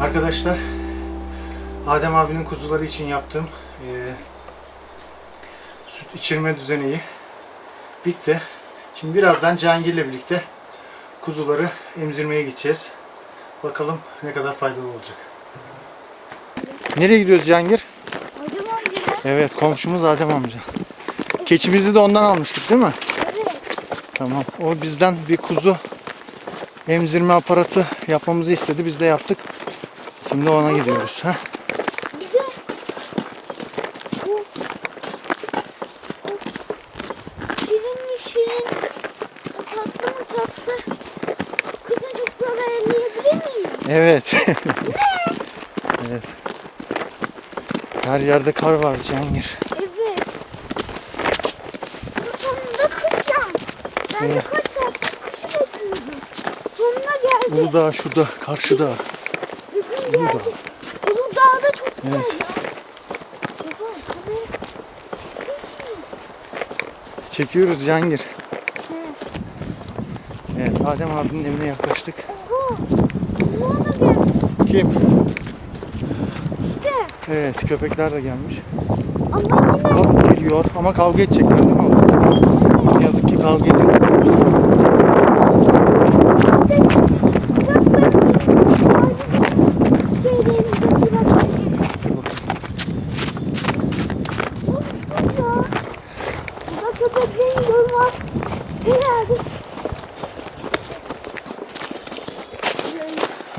Arkadaşlar Adem abinin kuzuları için yaptığım eee, süt içirme düzeneği bitti. Şimdi birazdan Cihangir'le birlikte kuzuları emzirmeye gideceğiz. Bakalım ne kadar faydalı olacak. Nereye gidiyoruz Cihangir? Hocam amca. Evet komşumuz Adem amca. Keçimizi de ondan almıştık değil mi? Evet. Tamam. O bizden bir kuzu emzirme aparatı yapmamızı istedi. Biz de yaptık. Şimdi ona gidiyoruz. De bu bu kuzucuklara elleyebilir miyim? Evet. evet. Her yerde kar var Cihangir. Evet. Sonunda kışacağım. Ben de Evet. kaç saat kışı bekliyordum. Sonuna geldi. Uludağ şurada, karşıda. Uludağ. geldi. Uludağ da çok güzel Evet. ya. Baba, Çekiyoruz Cihangir. Evet. Adem abinin evine yaklaştık. Kim? İşte. Evet, köpekler de gelmiş. Ama yine Bak geliyor ama kavga edecekler değil mi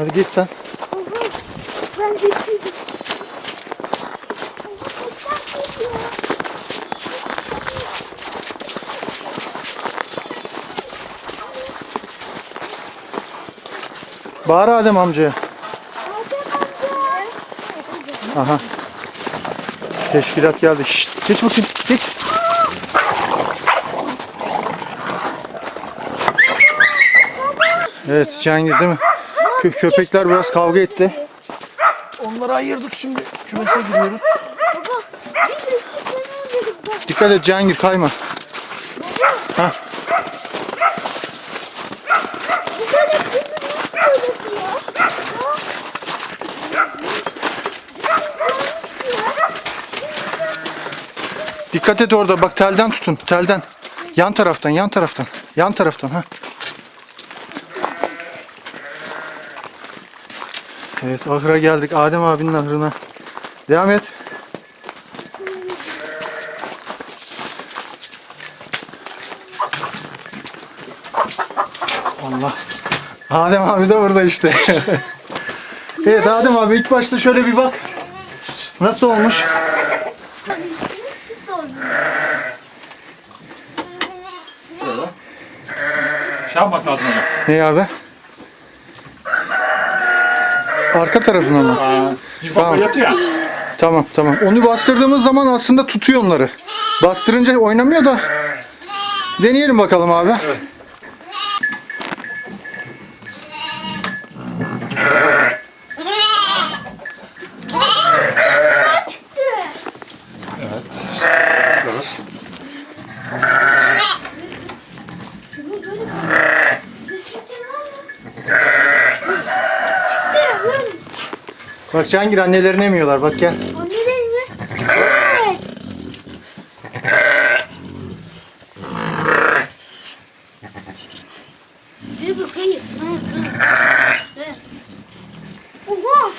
Hadi geç sen. Ben geliyor. Bağır Adem amcaya. Aha. Teşkilat geldi. Şşt, geç bakayım. Geç. Evet Cihangir değil mi? Kö- köpekler biraz kavga etti. Onları ayırdık şimdi. Kümese giriyoruz. Dikkat et Cihangir kayma. Dikkat et orada bak telden tutun. Telden. Yan taraftan yan taraftan. Yan taraftan ha. Evet ahıra geldik. Adem abinin ahırına. Devam et. Allah. Adem abi de burada işte. evet Adem abi ilk başta şöyle bir bak. Nasıl olmuş? Şey yapmak lazım hocam. Ne abi? Arka tarafına mı? Aa, Tamam. yatıyor. Tamam tamam. Onu bastırdığımız zaman aslında tutuyor onları. Bastırınca oynamıyor da. Deneyelim bakalım abi. Evet. Bak Cihangir annelerini emiyorlar bak gel. Değil mi? Evet. Bir bakayım. Oha.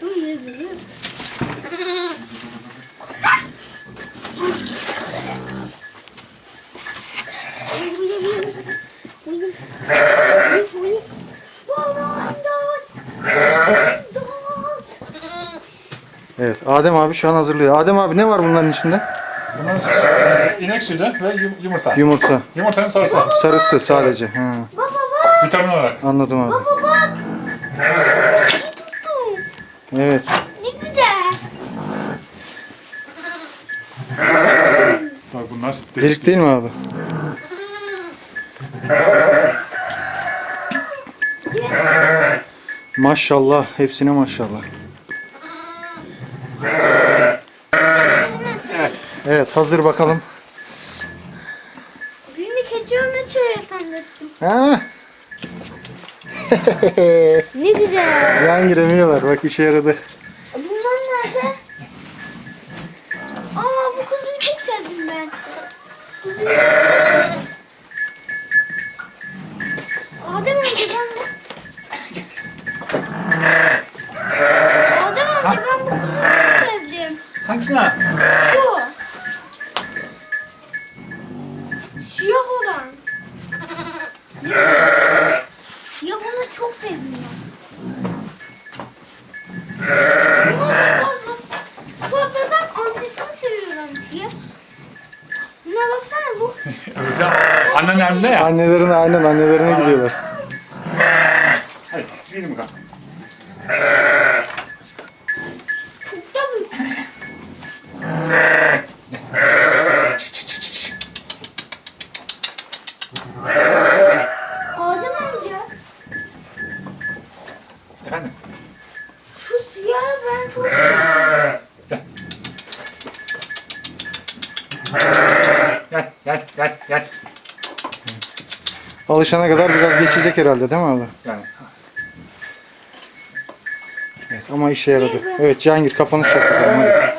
Dur, dur, dur. Uy, uy, Evet Adem abi şu an hazırlıyor. Adem abi ne var bunların içinde? Bunlar inek sütü ve yum- yumurta. Yumurta. Yumurtanın sarısı. Sarısı sadece. Ha, Baba bak. Vitamin olarak. anladım abi. Baba bak. Tuttum. Evet. Ne güzel. Tabii bunlar Delik değil mi abi? Maşallah. Hepsine maşallah. Evet hazır bakalım. Birini keçi önüne çöğe sanmıştım. Ha? Ne güzel. Yan giremiyorlar. Bak işe yaradı. Bunlar nerede? Aa bu kuzuyu çok sevdim ben. Buna baksana bu. Annen emrinde ya. Annelerine aynen annelerine gidiyorlar. Hadi gidelim bakalım. Çok da büyük. Adem amca Efendim? şu siyahı ben çok seviyorum. Gel gel gel gel. Alışana kadar biraz geçecek herhalde değil mi abi? Yani. Evet, ama işe yaradı. Evet Cihangir kapanış yap bakalım hadi.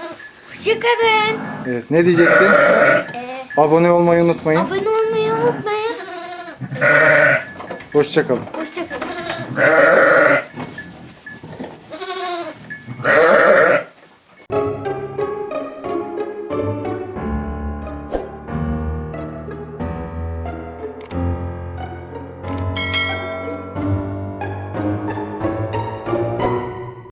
Hoşçakalın. Evet ne diyecektin? Ee, Abone olmayı unutmayın. abone olmayı unutmayın. Hoşçakalın. Hoşçakalın.